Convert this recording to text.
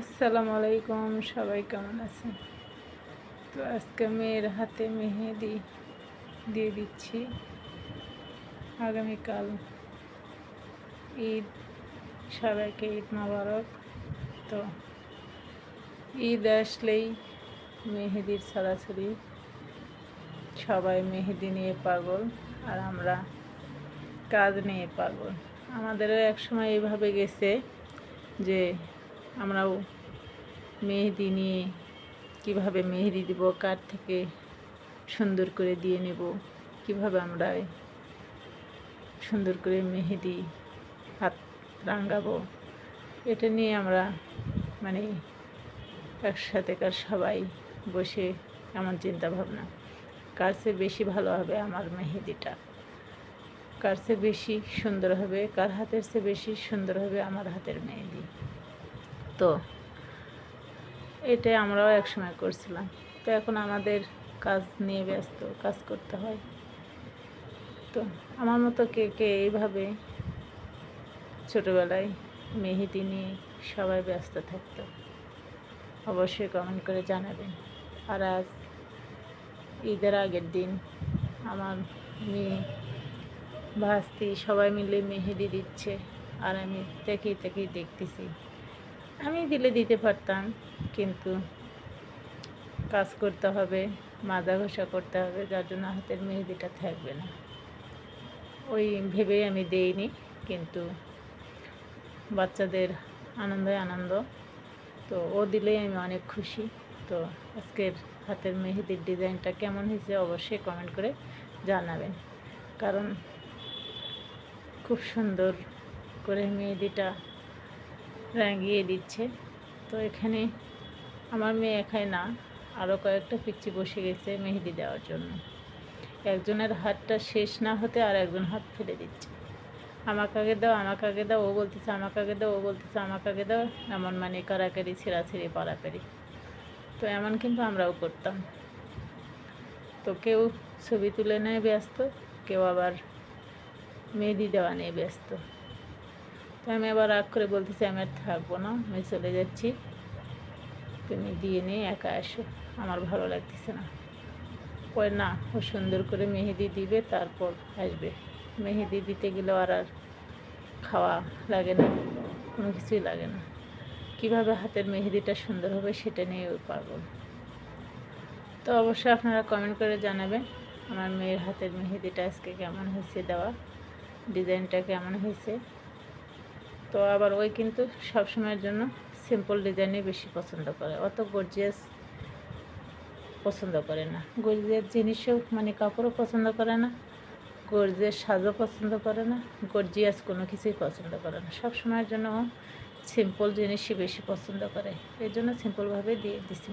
আসসালামু আলাইকুম, সবাই কেমন আছেন? তো আজকে মেয়ের হাতে মেহেদি দিয়ে দিচ্ছি। আগামীকাল ঈদ, সবাইকে ঈদ মোবারক। তো ঈদ আসলেই মেহেদির ছড়াছড়ি। সবাই মেহেদি নিয়ে পাগল আর আমরা কাজ নিয়ে পাগল। আমাদেরও একসময় এইভাবে গেছে যে আমরাও মেহেদি নিয়ে কীভাবে মেহেদি দিব, কার থেকে সুন্দর করে দিয়ে নেব, কীভাবে আমরা সুন্দর করে মেহেদি হাত রাঙাবো, এটা নিয়ে আমরা মানে একসাথে কার সবাই বসে এমন চিন্তা ভাবনা কার চেয়ে বেশি ভালো হবে আমার মেহেদিটা? কার চেয়ে বেশি সুন্দর হবে? কার হাতের চেয়ে বেশি সুন্দর হবে আমার হাতের মেহেদি? তো এটাই আমরাও একসময় করছিলাম। তো এখন আমাদের কাজ নিয়ে ব্যস্ত, কাজ করতে হয়। তো আমার মতো কে কে এইভাবে ছোটোবেলায় মেহেদি নিয়ে সবাই ব্যস্ত থাকতো, অবশ্যই কমেন্ট করে জানাবেন। আর আজ ঈদের আগের দিন আমার মেয়ে, ভাস্তি সবাই মিলে মেহেদি দিচ্ছে, আর আমি দেখেই দেখেই দেখতেছি। আমি দিলে দিতে পারতাম, কিন্তু কাজ করতে হবে, মাজা ঘষা করতে হবে, যার জন্য হাতের মেহেদিটা থাকবে না। ওই ভেবেই আমি দেইনি, কিন্তু বাচ্চাদের আনন্দই আনন্দ। তো ও দিলেই আমি অনেক খুশি। তো আজকের হাতের মেহেদির ডিজাইনটা কেমন হয়েছে অবশ্যই কমেন্ট করে জানাবেন। কারণ খুব সুন্দর করে মেহেদিটা রাঙিয়ে দিচ্ছে। তো এখানে আমার মেয়ে একাই না আরও কয়েকটা পিচ্ছি বসে গেছে মেহেদি দেওয়ার জন্য। একজনের হাতটা শেষ না হতে আর একজন হাত ফেলে দিচ্ছে। আমাকে আগে দাও, আমাকে আগে দাও, ও বলতেছে, আমাকে আগে দাও, ও বলতেছে, আমাকে আগে দাও, এমন মানে কারাকারি, ছিঁড়াছিঁড়ি পাড়াপাড়ি তো এমন কিন্তু আমরাও করতাম। তো কেউ ছবি তুলে নেয় ব্যস্ত, কেউ আবার মেহেদি দেওয়া নিয়ে ব্যস্ত। তো আমি আবার রাগ করে বলতেছি, আমি আর থাকব না, আমি চলে যাচ্ছি। তুমি দিয়ে নিয়ে একা আসো আমার ভালো লাগতেছে না। ওই না, ও সুন্দর করে মেহেদি দিবে, তারপর আসবে। মেহেদি দিতে গেলেও আর আর খাওয়া লাগে না, কোনো কিছুই লাগে না। কীভাবে হাতের মেহেদিটা সুন্দর হবে সেটা নিয়ে ওই পাগল তো অবশ্যই আপনারা কমেন্ট করে জানাবেন, আমার মেয়ের হাতের মেহেদিটা আজকে কেমন হয়েছে দেওয়া, ডিজাইনটা কেমন হয়েছে। তো আবার ওই কিন্তু সব সময়ের জন্য সিম্পল ডিজাইনই বেশি পছন্দ করে। অত গর্জিয়াস পছন্দ করে না। গর্জিয়াস জিনিসও মানে কাপড়ও পছন্দ করে না গর্জিয়াস সাজও পছন্দ করে না গর্জিয়াস কোনো কিছুই পছন্দ করে না। সব সময়ের জন্য সিম্পল জিনিসই বেশি পছন্দ করে। এই জন্য সিম্পলভাবে দিয়ে দিচ্ছি